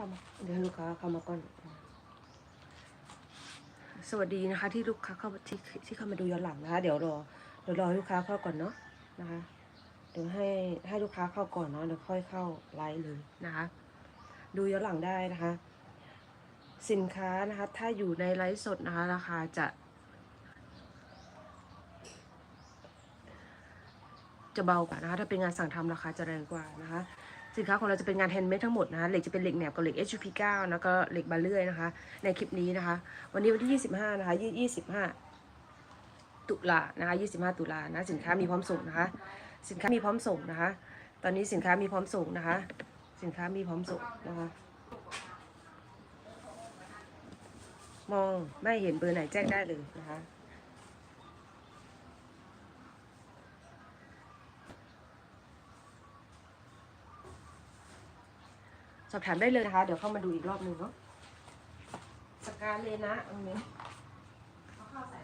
เข้ามาเดี๋ยวลูกค้าเข้ามาก่อน สวัสดีนะคะ ที่ลูกค้าเข้าที่ที่เข้ามาดูย้อนหลังนะคะ เดี๋ยวรอเดี๋ยวรอลูกค้าเข้าก่อนเนาะนะคะ เดี๋ยวให้ให้ลูกค้าเข้าก่อนเนาะเดี๋ยวค่อยเข้าไลฟ์เลยนะคะ ดูย้อนหลังได้นะคะ สินค้านะคะ ถ้าอยู่ในไลฟ์สดนะคะ ราคาจะจะเบากว่านะคะถ้าเป็นงานสั่งทำราคาจะแรงกว่านะคะ สินค้าของเราจะเป็นงานแฮนด์เมดทั้งหมดนะคะเหล็กจะเป็นเหล็กแหนบกับเหล็ก HP9 แล้วก็เหล็กบาเลื่อยนะคะ ในคลิปนี้นะคะ วันนี้วันที่ 25 นะคะ 25 ตุลานะคะ 25 ตุลานะสินค้ามีพร้อมส่งนะคะ สินค้ามีพร้อมส่งนะคะ ตอนนี้สินค้ามีพร้อมส่งนะคะ สินค้ามีพร้อมส่งนะคะ มองไม่เห็นเบอร์ไหนแจ้งได้เลยนะคะ สอบถามได้เลยนะคะ เดี๋ยวเข้ามาดูอีกรอบหนึ่งเนาะสกาเลยนะตรงนี้เอาเข้าใส่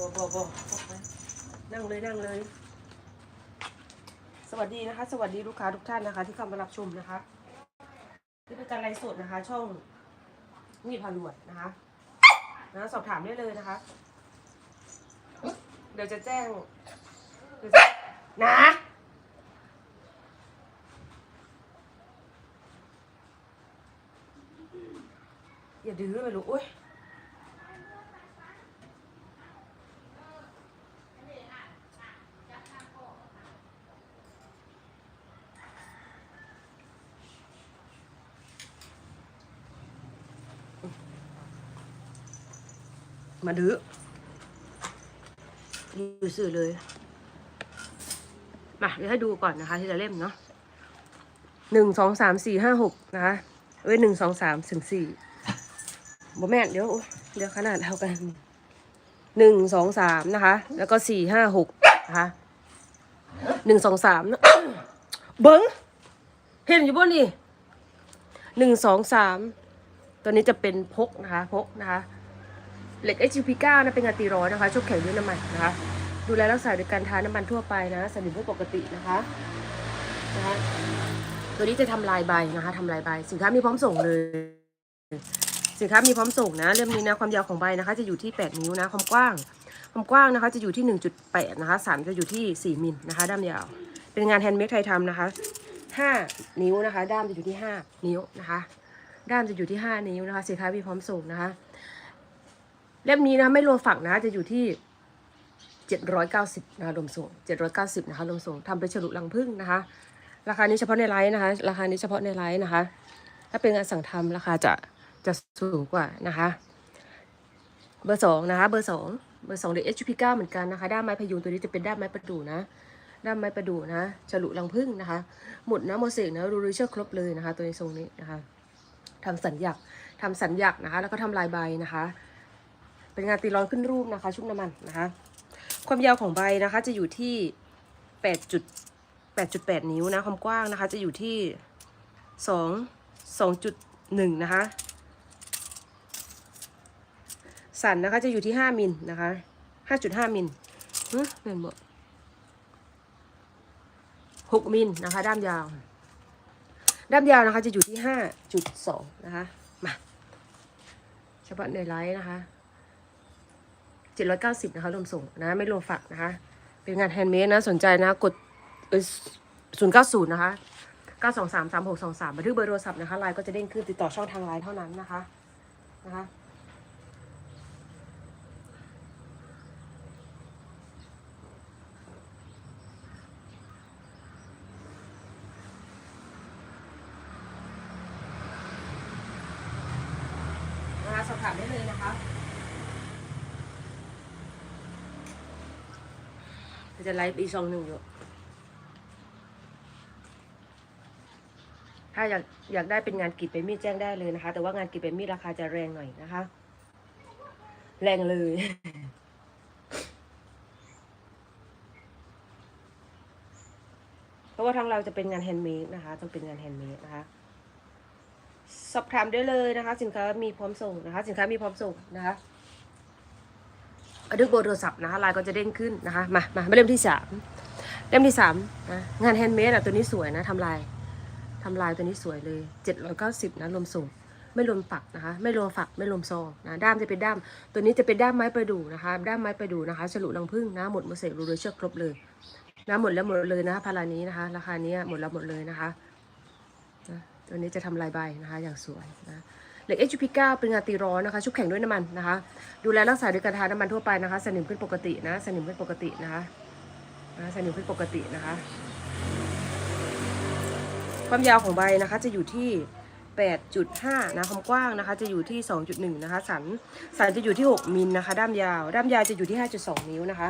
บอบอบอนั่งเลยนั่งเลย สวัสดีนะคะ สวัสดีลูกค้าทุกท่านนะคะ ที่เข้ามารับชมนะคะนี่เป็นการไลฟ์สดนะคะ ช่องมีพารวดนะคะนะสอบถามได้เลยนะคะ เดี๋ยวจะแจ้งเดี๋ยวจะนะอย่าดื้อไปลูกอุ้ย มาดื้อดูสื่อเลย มา เดี๋ยวให้ดูก่อนนะคะ ทีละเล่มเนาะหนึ่งสองสามสี่ห้าหกนะคะเอ้ยหนึ่งสองสามถึงสี่บแม่นเดี๋ยว เดี๋ยวขนาดเท่ากันหนึ่งสองสามนะคะ แล้วก็สี่ห้าหกนะคะหนึ่งสองสามเบิ้งเห็นอยู่บ่นี่หนึ่งสองสามตัวนี้จะเป็นพกนะคะ พกนะคะ เหล็ก HUP9 นะเป็นงานตีร้อนนะคะชุบแข็งด้วยน้ำมันนะคะ ดูแลรักษาโดยการทาน้ำมันทั่วไปนะสนิมเพื่ปกตินะคะนะคะตัวนี้จะทำลายใบนะคะทำลายใบ สินค้ามีพร้อมส่งเลย สินค้ามีพร้อมส่งนะเล่มนี้นะความยาวของใบนะคะ จะอยู่ที่ 8 นิ้วนะความกว้างความกว้างนะคะจะอยู่ที่ 1.8 นะคะสันจะอยู่ที่ 4มิลนะคะด้ามยาว เป็นงานแฮนด์เมดไทยทำนะคะ 5 นิ้วนะคะ ด้ามจะอยู่ที่ 5 นิ้วนะคะ ด้ามจะอยู่ที่ 5 นิ้วนะคะสินค้ามีพร้อมส่งนะคะ เล่มนี้นะไม่รวมฝักนะจะอยู่ที่ 790นะคะรวมส่ง790นะคะรวมส่งทำเป็นฉลุลังพึ่งนะคะ ราคานี้เฉพาะในไลน์นะคะ ราคานี้เฉพาะในไลน์นะคะ ถ้าเป็นงานสั่งทำราคาจะจะสูงกว่านะคะ เบอร์สองนะคะ เบอร์สองเบอร์สองเด็ก HP9 เหมือนกันนะคะด้ามไม้พยุงตัวนี้จะเป็นด้ามไม้ประดู่นะด้ามไม้ประดู่นะฉลุลังพึ่งนะคะ หมุดนะโมเสกนะรูริเชอร์ครบเลยนะคะ ตัวในทรงนี้นะคะทำสัญญักทำสัญญักนะคะ แล้วก็ทำลายใบนะคะ เป็นงานตีร้อนขึ้นรูปนะคะ ชุบน้ำมันนะคะ ความยาวของใบนะคะ จะอยู่ที่แปดจุดแปดจุดแปดนิ้วนะความกว้างนะคะ จะอยู่ที่สองสองจุดหนึ่งนะคะ สันนะคะจะอยู่ที่ห้ามิลนะคะห้าจุดห้ามิลเฮ้ยเป็นบ่หกมิลนะคะ ด้ามยาว ด้ามยาวนะคะจะอยู่ที่ห้าจุดสองนะคะ มาเฉพาะในไลน์นะคะ เจ็ดร้อยเก้าสิบนะคะรวมส่งนะ ไม่รวมฝักนะคะ เป็นงานแฮนด์เมดนะ สนใจนะ กดศูนย์เก้าศูนย์นะคะเก้าสองสามสามหกสองสามบันทึกเบอร์โทรศัพท์นะคะไลน์ก็จะเด้งขึ้นติดต่อช่องทางไลน์เท่านั้นนะคะนะคะสอบถามได้เลยนะคะ เดี๋ยวจะไลฟ์อีกสองหนึ่งอยู่ ถ้าอยากอยากได้เป็นงานกรีดเป็นมีดแจ้งได้เลยนะคะ แต่ว่างานกรีดเป็นมีดราคาจะแรงหน่อยนะคะ แรงเลยเพราะว่าทางเราจะเป็นงานแฮนด์เมดนะคะต้องเป็นงานแฮนด์เมดนะคะ สอบถามได้เลยนะคะ สินค้ามีพร้อมส่งนะคะ สินค้ามีพร้อมส่งนะคะ ดึกเบอร์โทรศัพท์นะคะลน์ก็จะเด้งขึ้นนะคะมามามาเล่มที่สามเล่มที่สามนะงานแฮนด์เมดอะตัวนี้สวยนะทำลายทำลายตัวนี้สวยเลยเจ็ดร้อยเก้าสิบนะรวมส่งไม่รวมฝักนะคะ ไม่รวมฝักไม่รวมซองนะด้ามจะเป็นด้าม ตัวนี้จะเป็นด้ามไม้ประดู่นะคะ ด้ามไม้ประดู่นะคะฉลุรังผึ้งนะหมดมือเสกรูเลยเชือกครบเลยนะหมดแล้วหมดเลยนะคะพารานี้นะคะ ราคานี้หมดแล้วหมดเลยนะคะนะตัวนี้จะทำลายใบนะคะ อย่างสวยนะ เหล็ก HP9 เป็นงานตีร้อนนะคะ ชุบแข็งด้วยน้ำมันนะคะ ดูแลรักษาด้วยการทาน้ำมันทั่วไปนะคะ สนิมขึ้นปกตินะ สนิมขึ้นปกตินะคะนะสนิมขึ้นปกตินะคะ ความยาวของใบนะคะจะอยู่ที่ 8.5 นะความกว้างนะคะ จะอยู่ที่ 2.1 นะคะ สัน สันจะอยู่ที่ 6 มิลนะคะ ด้ามยาว ด้ามยาวจะอยู่ที่ 5.2 นิ้วนะคะ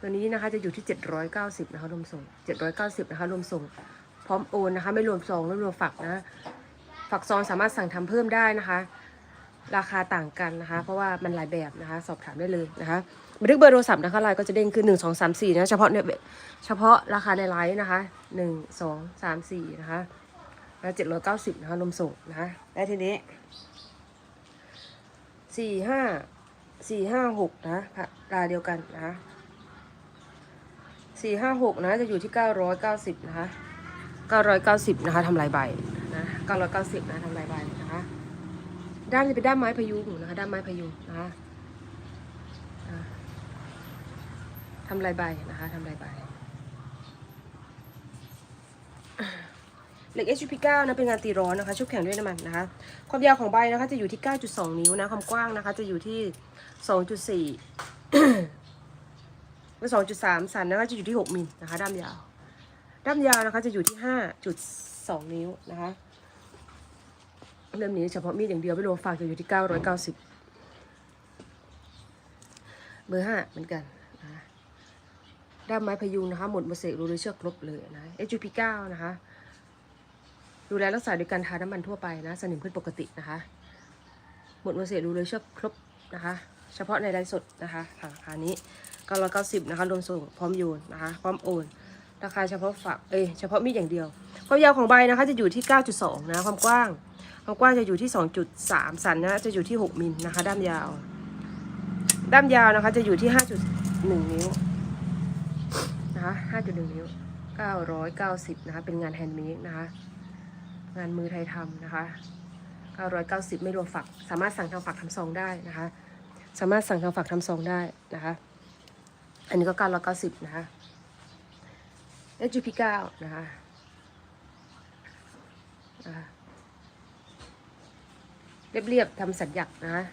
ตัวนี้นะคะจะอยู่ที่ 790 นะคะรวมส่ง 790 นะคะรวมส่ง พร้อมโอนนะคะ ไม่รวมซองไม่รวมฝักนะ ฝักซองสามารถสั่งทำเพิ่มได้นะคะ ราคาต่างกันนะคะ เพราะว่ามันหลายแบบนะคะ สอบถามได้เลยนะคะบันทึกเบอร์โทรศัพท์นะคะไลน์ก็จะเด้งขึ้นหนึ่งสองสามสี่นะเฉพาะเนี่ยเฉพาะราคาในไลน์นะคะหนึ่งสองสามสี่นะคะแล้วเจ็ดร้อยเก้าสิบนะคะรวมส่งนะคะและทีนี้สี่ห้าสี่ห้าหกนะราเดียวกันนะคะสี่ห้าหกนะจะอยู่ที่เก้าร้อยเก้าสิบนะคะ990นะคะทำลายใบนะ 990นะทำลายใบนะคะด้านจะเป็นด้านไม้พยุงนะคะด้านไม้พยุงนะคะทำลายใบนะคะทำลายใบเหล็ก HP9 นะเป็นงานตีร้อนนะคะ ชุบแข็งด้วยน้ำมันนะคะ ความยาวของใบนะคะจะอยู่ที่ 9.2 นิ้วนะความกว้างนะคะจะอยู่ที่ 2.4เป็น2.3 สันนะคะจะอยู่ที่ 6มิลนะคะด้ามยาว ด้ามยาวนะคะจะอยู่ที่ห้าจุดสองนิ้วนะคะ เล่มนี้เฉพาะมีดอย่างเดียวไม่รวมฝากจะอยู่ที่เก้าร้อยเก้าสิบเบอร์ห้าเหมือนกันนะด้ามไม้พยุงนะคะหมดมาเสกรูเลยเชือกครบเลยนะ HUP9 นะคะ ดูแลรักษาโดยการทาน้ำมันทั่วไปนะ สนิมขึ้นปกตินะคะ หมดมาเสกรูเลยเชือกครบนะคะ เฉพาะในไลฟ์สดนะคะราคานี้990นะคะรวมส่งพร้อมโยนนะคะ พร้อมโอนราคาเฉพาะฝักเอ้ยเฉพาะมีดอย่างเดียวความยาวของใบนะคะจะอยู่ที่ 9.2 นะ ความกว้าง ความกว้างจะอยู่ที่ 2.3 สันนะจะอยู่ที่ 6มิลนะคะ ด้ามยาว ด้ามยาวนะคะ จะอยู่ที่ 5.1 นิ้วนะคะ 5.1 นิ้ว 990 นะคะ เป็นงานแฮนด์เมดนะคะ งานมือไทยทำนะคะ 990 ไม่รวมฝัก สามารถสั่งทางฝักทำซองได้นะคะ สามารถสั่งทางฝักทำซองได้นะคะ อันนี้ก็ 990 นะคะ SGP 9นะคะอ่า เรียบๆทำสัญญักนะคะ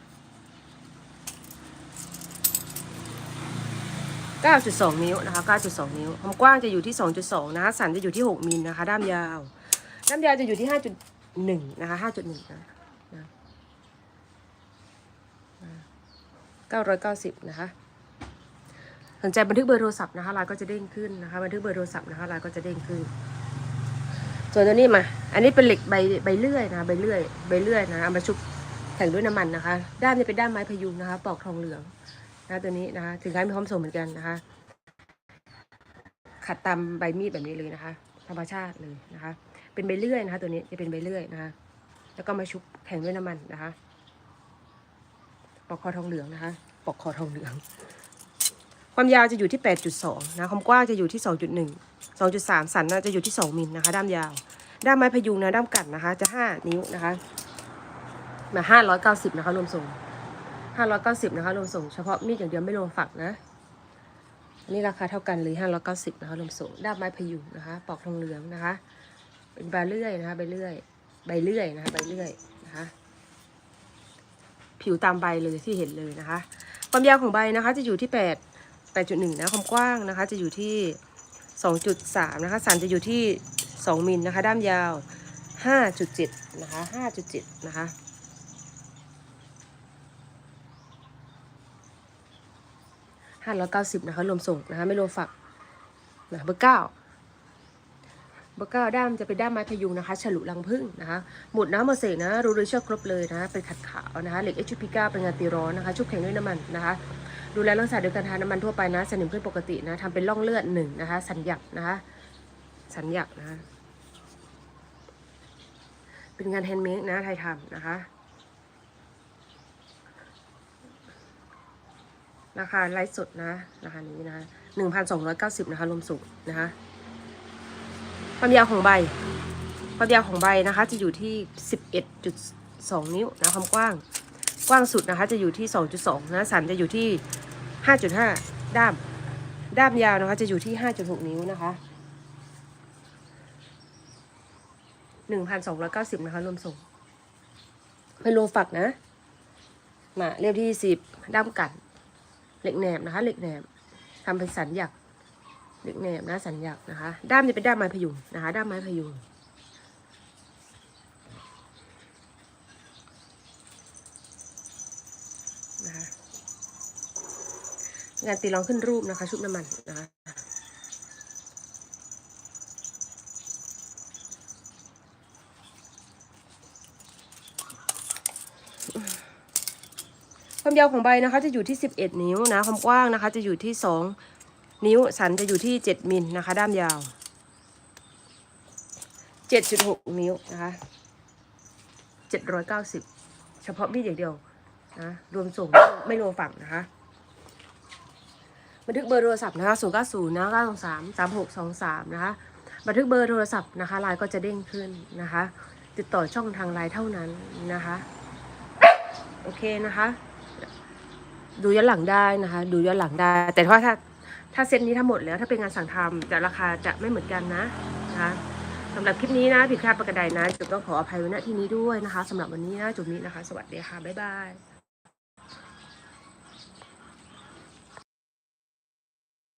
9.2 นิ้วนะคะ 9.2 นิ้ว ความกว้างจะอยู่ที่ 2.2 นะคะ สันจะอยู่ที่ 6มิลนะคะ ด้ามยาว ด้ามยาวจะอยู่ที่ 5.1 นะคะ 5.1 นะนะ990 นะคะ สนใจบันทึกเบอร์โทรศัพท์นะคะลน์ก็จะเด้งขึ้นนะคะ บันทึกเบอร์โทรศัพท์นะคะลน์ก็จะเด้งขึ้น ส่วนตัวนี้มา อันนี้เป็นเหล็กใบใบเลื่อยนะ ใบเลื่อย ใบเลื่อยนะ เอามาชุบ แข็งด้วยน้ำมันนะคะ ด้ามจะเป็นด้ามไม้พยุงนะคะ ปอกทองเหลืองนะตัวนี้นะคะ ถึงการมีความสมเหมือนกันนะคะ ขัดตามใบมีดแบบนี้เลยนะคะ ธรรมชาติเลยนะคะ เป็นใบเลื่อยนะคะ ตัวนี้จะเป็นใบเลื่อยนะคะ แล้วก็มาชุบแข็งด้วยน้ำมันนะคะ ปอกคอทองเหลืองนะคะ ปอกคอทองเหลือง ความยาวจะอยู่ที่ 8.2 นะ ความกว้างจะอยู่ที่ 2.1 2.3 สันนะจะอยู่ที่ 2 มิลนะคะ ด้ามยาว ด้ามไม้พยุงนะ ด้ามกัดนะคะ จะ 5 นิ้วนะคะ มา590นะคะรวมส่ง590นะคะรวมส่งเฉพาะมีดอย่างเดียวไม่รวมฝักนะอันนี้ราคาเท่ากันเลย590นะคะรวมส่งด้ามไม้พยุงนะคะปอกทองเหลืองนะคะ เป็นใบเลื่อยนะคะใบเลื่อยใบเลื่อยนะคะใบเลื่อยนะคะผิวตามใบเลยที่เห็นเลยนะคะ ความยาวของใบนะคะจะอยู่ที่8 8.1นะความกว้างนะคะ จะอยู่ที่2.3นะคะสันจะอยู่ที่2มิลนะคะ ด้ามยาว5.7นะคะ5.7นะคะ 590นะคะรวมส่งนะคะไม่รวมฝักนะเบอร์เก้าเบอร์เก้าด้ามจะเป็นด้ามไม้พยุงนะคะฉลุรังผึ้งนะคะหมุดน้ำมาเสกนะรูรือเชือกครบเลยนะเป็นขัดขาวนะคะเหล็ก HPK เป็นงานตีร้อนนะคะชุบแข็งด้วยน้ำมันนะคะดูแลรักษาโดยการทาน้ำมันทั่วไปนะสนิมขึ้นปกตินะทำเป็นร่องเลือดหนึ่งนะคะ สัญญักนะคะสัญญักนะคะเป็นงานแฮนด์เมดนะไทยทำนะคะ ราคาไลฟ์สดนะราคานี้นะหนึ่งพันสองร้อยเก้าสิบนะคะรวมสุกนะคะความยาวของใบความยาวของใบนะคะ จะอยู่ที่สิบเอ็ดจุดสองนิ้วนะความกว้างกว้างสุดนะคะ จะอยู่ที่สองจุดสองนะสันจะอยู่ที่ห้าจุดห้าด้ามด้ามยาวนะคะ จะอยู่ที่ห้าจุดหกนิ้วนะคะหนึ่งพันสองร้อยเก้าสิบนะคะรวมส่งเป็นโลฝักนะมาเรียบที่สิบด้ามกัด เหล็กแหนบนะคะ เหล็กแหนบทำเป็นสันหยักเหล็กแหนบนะสันหยักนะคะ ด้ามจะเป็นด้ามไม้พยุงนะคะ ด้ามไม้พยุงนะคะงานตีรองขึ้นรูปนะคะ ชุบน้ำมันนะคะ ความยาวของใบนะคะจะอยู่ที่ 11 นิ้วนะ ความกว้างนะคะจะอยู่ที่ 2 นิ้ว สันจะอยู่ที่ 7 มิลนะคะ ด้ามยาว 7.6 นิ้วนะคะ790 เฉพาะมีดอย่างเดียวนะรวมส่งไม่รวมฝั่งนะคะบันทึกเบอร์โทรศัพท์นะคะ0 9 0นะ923 3623 นะคะบันทึกเบอร์โทรศัพท์นะคะไลน์ก็จะเด้งขึ้นนะคะ ติดต่อช่องทางไลน์เท่านั้นนะคะ โอเคนะคะ ดูย้อนหลังได้นะคะ ดูย้อนหลังได้ แต่ถ้าถ้าถ้าเซตนี้ทั้งหมดแล้วถ้าเป็นงานสั่งทำแต่ราคาจะไม่เหมือนกันนะนะคะสำหรับคลิปนี้นะผิดพลาดประการใดนะจุบต้องขออภัยไว้ณที่นี้ด้วยนะคะสำหรับวันนี้นะจุบนี้นะคะ สวัสดีค่ะบ๊ายบาย